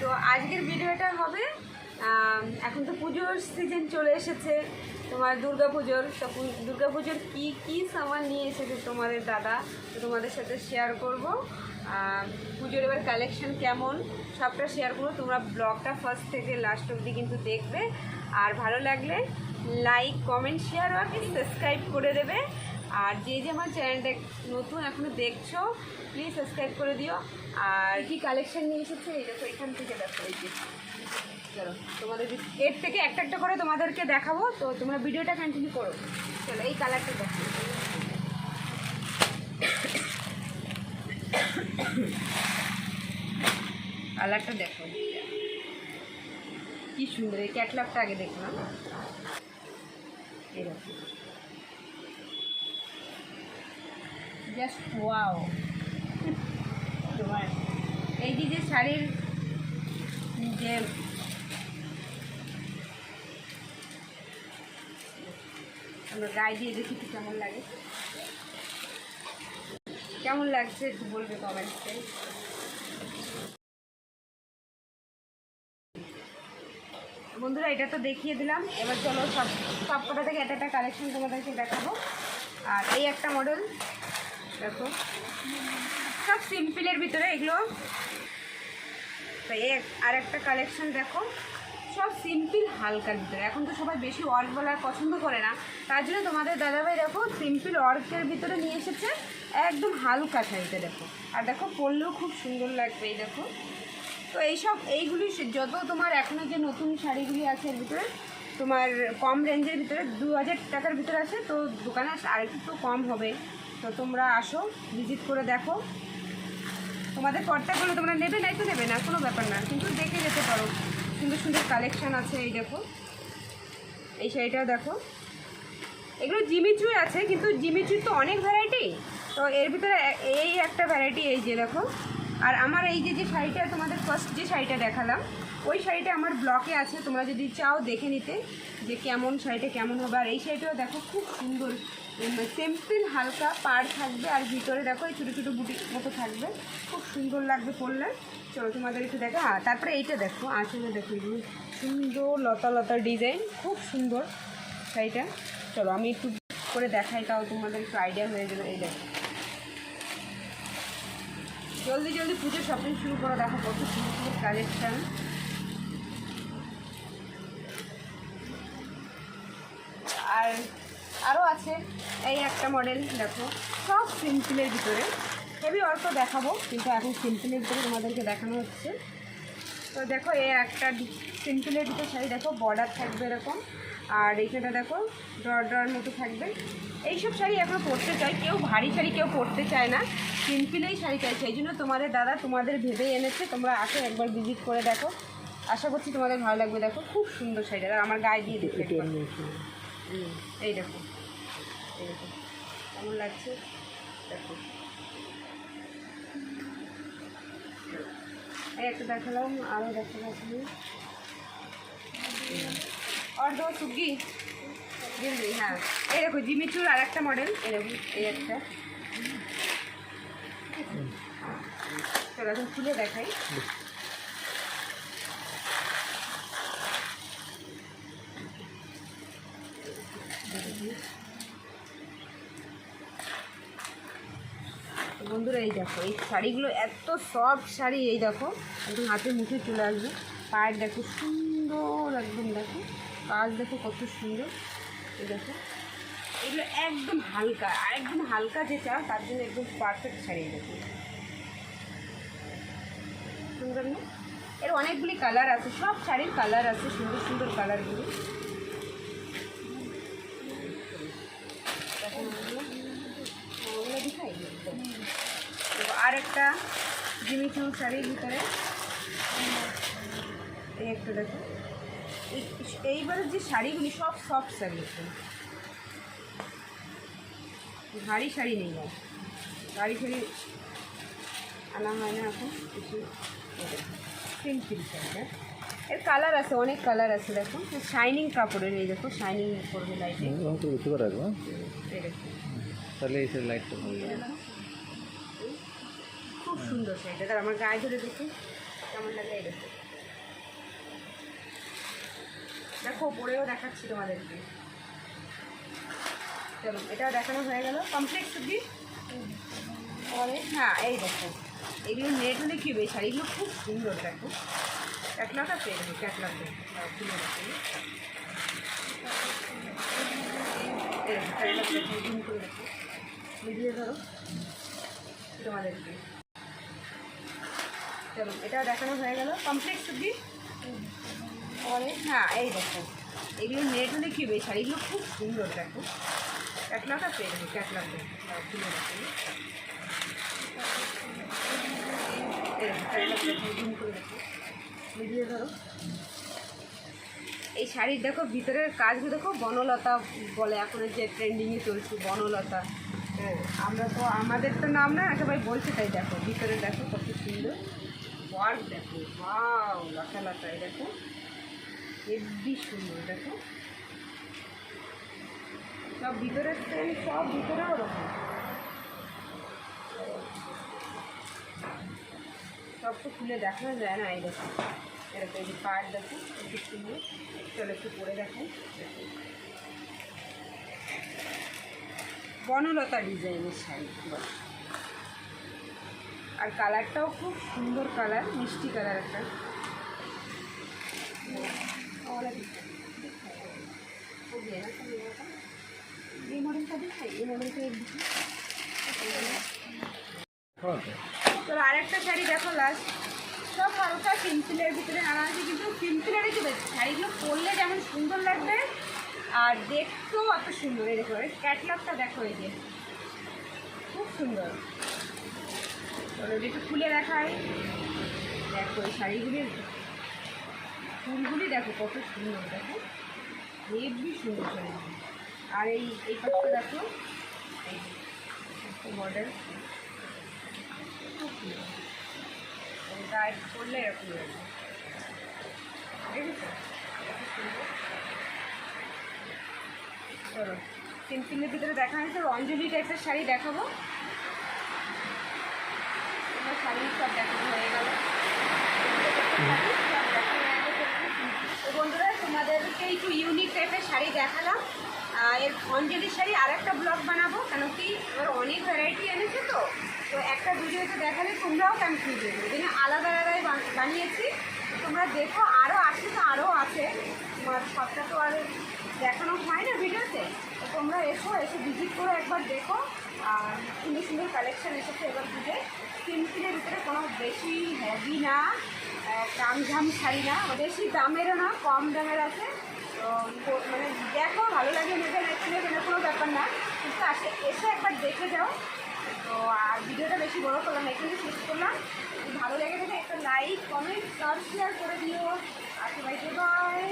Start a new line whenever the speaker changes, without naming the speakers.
তো আজকের ভিডিওটা হবে এখন তো পুজোর সিজন চলে এসেছে, তোমার দুর্গা পুজোর তো দুর্গা পুজোর কী কী সামান নিয়ে এসেছে তোমাদের দাদা? তো তোমাদের সাথে শেয়ার করব। পুজোর এবার কালেকশন কেমন? সবটা শেয়ার করব। তোমরা ব্লগটা ফার্স্ট থেকে লাস্ট অবধি কিন্তু দেখবে। আর ভালো লাগলে লাইক কমেন্ট শেয়ার আর সাবস্ক্রাইব করে দেবে। আর যে যে আমার চ্যানেলটা নতুন এখনও দেখছ প্লিজ সাবস্ক্রাইব করে দিও। আর কি কালেকশন নিয়ে এসেছে, এই দেখো, এখান থেকে দেখো, এই যে। চলো, তোমাদের এর থেকে একটা একটা করে তোমাদেরকে দেখাবো, তো তোমরা ভিডিওটা কন্টিনিউ করো। চলো, এই কালারটা দেখো। কালারটা দেখো। কি সুন্দর, এই ক্যাটলগটা আগে দেখলাম। এরকম জাস্ট ওয়াও তোমার এই যে শাড়ির যে আমরা গায়ে দিয়ে দেখি তো কেমন লাগে। কেমন লাগছে একটু বলবে কমেন্টসে বন্ধুরা, এটা তো দেখিয়ে দিলাম। এবার চলো সব সব কটা থেকে একটা একটা কালেকশন তোমাদেরকে দেখাবো। আর এই একটা মডেল দেখো। সব সিম্পলের ভিতরে এগুলো। তো আর একটা কালেকশন দেখো। সব সিম্পল হালকার ভিতরে। এখন তো সবাই বেশি ওয়ার্ক বলার পছন্দ করে না। তার জন্য তোমাদের দাদাভাই দেখো সিম্পল ওয়ার্কের ভিতরে নিয়ে এসেছে। একদম হালকা শাড়িতে দেখো। আর দেখো পরলেও খুব সুন্দর লাগবে এই দেখো। তো এইসব এইগুলি যত তোমার এখনও যে নতুন শাড়িগুলি আছে এর ভিতরে, তোমার কম রেঞ্জের ভিতরে দু হাজার টাকার ভিতরে আছে, তো দোকানে আরেকটু তো কম হবে। তো তোমরা আসো ভিজিট করে দেখো। তোমাদের পর্দাগুলো তোমরা নেবে নাই তো নেবে না, কোনো ব্যাপার না। কিন্তু দেখে যেতে পারো। সুন্দর সুন্দর কালেকশান আছে এই দেখো। এই শাড়িটাও দেখো। এগুলো জিমিচুই আছে, কিন্তু জিমিচুর তো অনেক ভ্যারাইটি তো এর ভিতরে এই একটা ভ্যারাইটি এই যে দেখো। আর আমার এই যে যে শাড়িটা তোমাদের ফার্স্ট যে শাড়িটা দেখালাম, ওই শাড়িটা আমার ব্লকে আছে। তোমরা যদি চাও দেখে নিতে যে কেমন, শাড়িটা কেমন হবে। আর এই শাড়িটাও দেখো, খুব সুন্দর। সিম্পল হালকা পাড় থাকবে, আর ভিতরে দেখো এই ছোটো ছোটো বুটি মতো থাকবে। খুব সুন্দর লাগবে পরলে চলো তোমাদের একটু দেখো। হ্যাঁ তারপরে এইটা দেখো, আসলে দেখো এগুলো সুন্দর লতা লতা ডিজাইন, খুব সুন্দর শাড়িটা চলো আমি একটু করে দেখাই, তাও তোমাদের একটু আইডিয়া হয়ে যাবে এই দেখো। জলদি জলদি পুজো শপিং শুরু করো, দেখো কত সুন্দর সুন্দর কালেকশন আর আছে এই একটা মডেল দেখো। সব সিম্পলের ভিতরে। হেভি অল্প দেখাবো কিন্তু এখন সিম্পলের ভিতরে তোমাদেরকে দেখানো হচ্ছে। তো দেখো এই একটা সিম্পলের ভিতরে শাড়ি দেখো বর্ডার থাকবে এরকম। আর এইখানে দেখো ডর ডর মতো থাকবে। এইসব শাড়ি এখন পরতে চাই কেউ ভারী শাড়ি কেউ পরতে চায় না। সিম্পলেই শাড়ি চাই সেই জন্য তোমাদের দাদা তোমাদের ভেবে এনেছে তোমরা আসো একবার ভিজিট করে দেখো। আশা করছি তোমাদের ভালো লাগবে দেখো খুব সুন্দর শাড়িটা আমার গায়ে দিয়ে দেখো এই দেখো। কেমন লাগছে? দেখো। একটা দেখালাম আরও দেখালাম আর দো সুগি। হ্যাঁ। এই দেখো জিমিচুর আর একটা মডেল দেখো, এই একটা। চলো, এখন খুলে দেখাই। তো বন্ধুরা, এই দেখো, এই শাড়িগুলো এত সফট শাড়ি, এই দেখো, একদম হাতে মুঠে চলে আসবে। পায়ের দেখো সুন্দর, একদম দেখো, কাজ দেখো কত সুন্দর, এই দেখো। এগুলো একদম হালকা, আর একদম হালকা যে চাও তার জন্য একদম পারফেক্ট শাড়ি দেখো। সুন্দর না? এর অনেকগুলি কালার আছে, সব শাড়ির কালার আছে, সুন্দর সুন্দর কালারগুলি একটা জিমিচু শাড়ির ভিতরে। এই একটা দেখো। এই- এইবারের যে শাড়িগুলি সব সফট শাড়ি আছে ভারী শাড়ি নেই আর ভারী শাড়ি আনা হয় না এখন কিছু সিম্পল শাড়িটা এর কালার আছে অনেক কালার আছে দেখো। শাইনিং কাপড়ের এই দেখো শাইনিং করবে লাইটে
তাহলে এই লাইটটা
সুন্দর শাড়িটা তার আমার গায়ে ধরে দেখি কেমন লাগে এই দেখো দেখো, পরেও দেখাচ্ছি তোমাদেরকে। চলো এটা দেখানো হয়ে গেল। কমপ্লিট সুবি পরে হ্যাঁ এই দেখো। এগুলো নেট হলে কী হবে? শাড়িগুলো খুব সুন্দর, দেখো। ক্যাটলগ আছে এগুলো ক্যাটলগ খুলে zoom ভিডিও ধরো। তোমাদেরকে। চলো, এটা দেখানো হয়ে গেল। কমপ্লিট সুবি পরে? হ্যাঁ এই দেখো। এগুলো নেট হলে কী এই শাড়িগুলো খুব সুন্দর, দেখো। ক্যাটলগ আছে? এগুলো ক্যাটলগ ভিডিও ধরো। এই শাড়ির, দেখো, ভিতরের কাজগুলো, দেখো, বনলতা বলে এখন যে ট্রেন্ডিংয়ে চলছে, বনলতা। হ্যাঁ আমরা তো, আমাদের তো নাম না, একেবারে বলছে তাই দেখো। ভিতরে দেখো কত সুন্দর। ওয়ার্ক দেখো লতা লতা এই দেখো হেব্বি সুন্দর, দেখো সব ভিতরের সব ভিতরে ওরকম সব তো খুলে দেখানো যায় না, এই দেখো এরকম এই যে পাট দেখো, একটু সুন্দর চলো একটু পরে দেখো। বনলতা ডিজাইনের শাড়ি। আর কালারটাও খুব সুন্দর কালার, মিষ্টি কালার একটা। তো তো আরেকটা শাড়ি দেখো লাস্ট সব হালকা সিম্পলের ভিতরে আনা আছে কিন্তু সিম্পলেরই শাড়িগুলো পরলে যেমন সুন্দর লাগবে, আর দেখতেও অত সুন্দর, এই দেখো ক্যাটলগটা দেখো এই যে। খুব সুন্দর। চলো একটু খুলে দেখাই। দেখো এই শাড়িগুলির ফুলগুলি দেখো কত সুন্দর, দেখো। হেভি সুন্দর শাড়িগুলি। আর এই এই পাশটা দেখো মডেল গাইড করলে এরকম লাগবে। চলো সিম্পলের ভিতরে দেখা হয়েছে। অঞ্জলি টাইপের শাড়ি দেখাবো। শাড়ি সব দেখানো হয়ে বন্ধুরা, তোমাদেরকে একটু ইউনিক টাইপের শাড়ি দেখালাম। এর অঞ্জলির শাড়ি আর একটা ব্লগ বানাবো, কেন কি এবার অনেক ভ্যারাইটি এনেছে তো। তো একটা ভিডিওতে দেখালে তোমরাও কনফিউজ হয়ে যাবে জন্য আলাদা আলাদাই বানিয়েছি। তোমরা দেখো আরও আছে তো আরও আছে। সবটা তো আর দেখানো হয় না ভিডিওতে। তো তোমরা এসো, এসে ভিজিট করো, একবার দেখো। আর সুন্দর সুন্দর কালেকশন এসেছে এবার পুজো সিম্পলের ভিতরে কোনো বেশি হেভি না কামঝাম শাড়ি না বেশি দামেরও না, কম দামের আছে। তো মানে দেখো, ভালো লাগে নেবে না নেবে কোনো ব্যাপার না। কিন্তু আসে, এসে একবার দেখে যাও। তো, আর ভিডিওটা বেশি বড় করলাম এখানে শেষ করলাম। ভালো লেগে থাকে একটা লাইক কমেন্ট সাবস্ক্রাইব করে দিও। আর সবাইকে বাই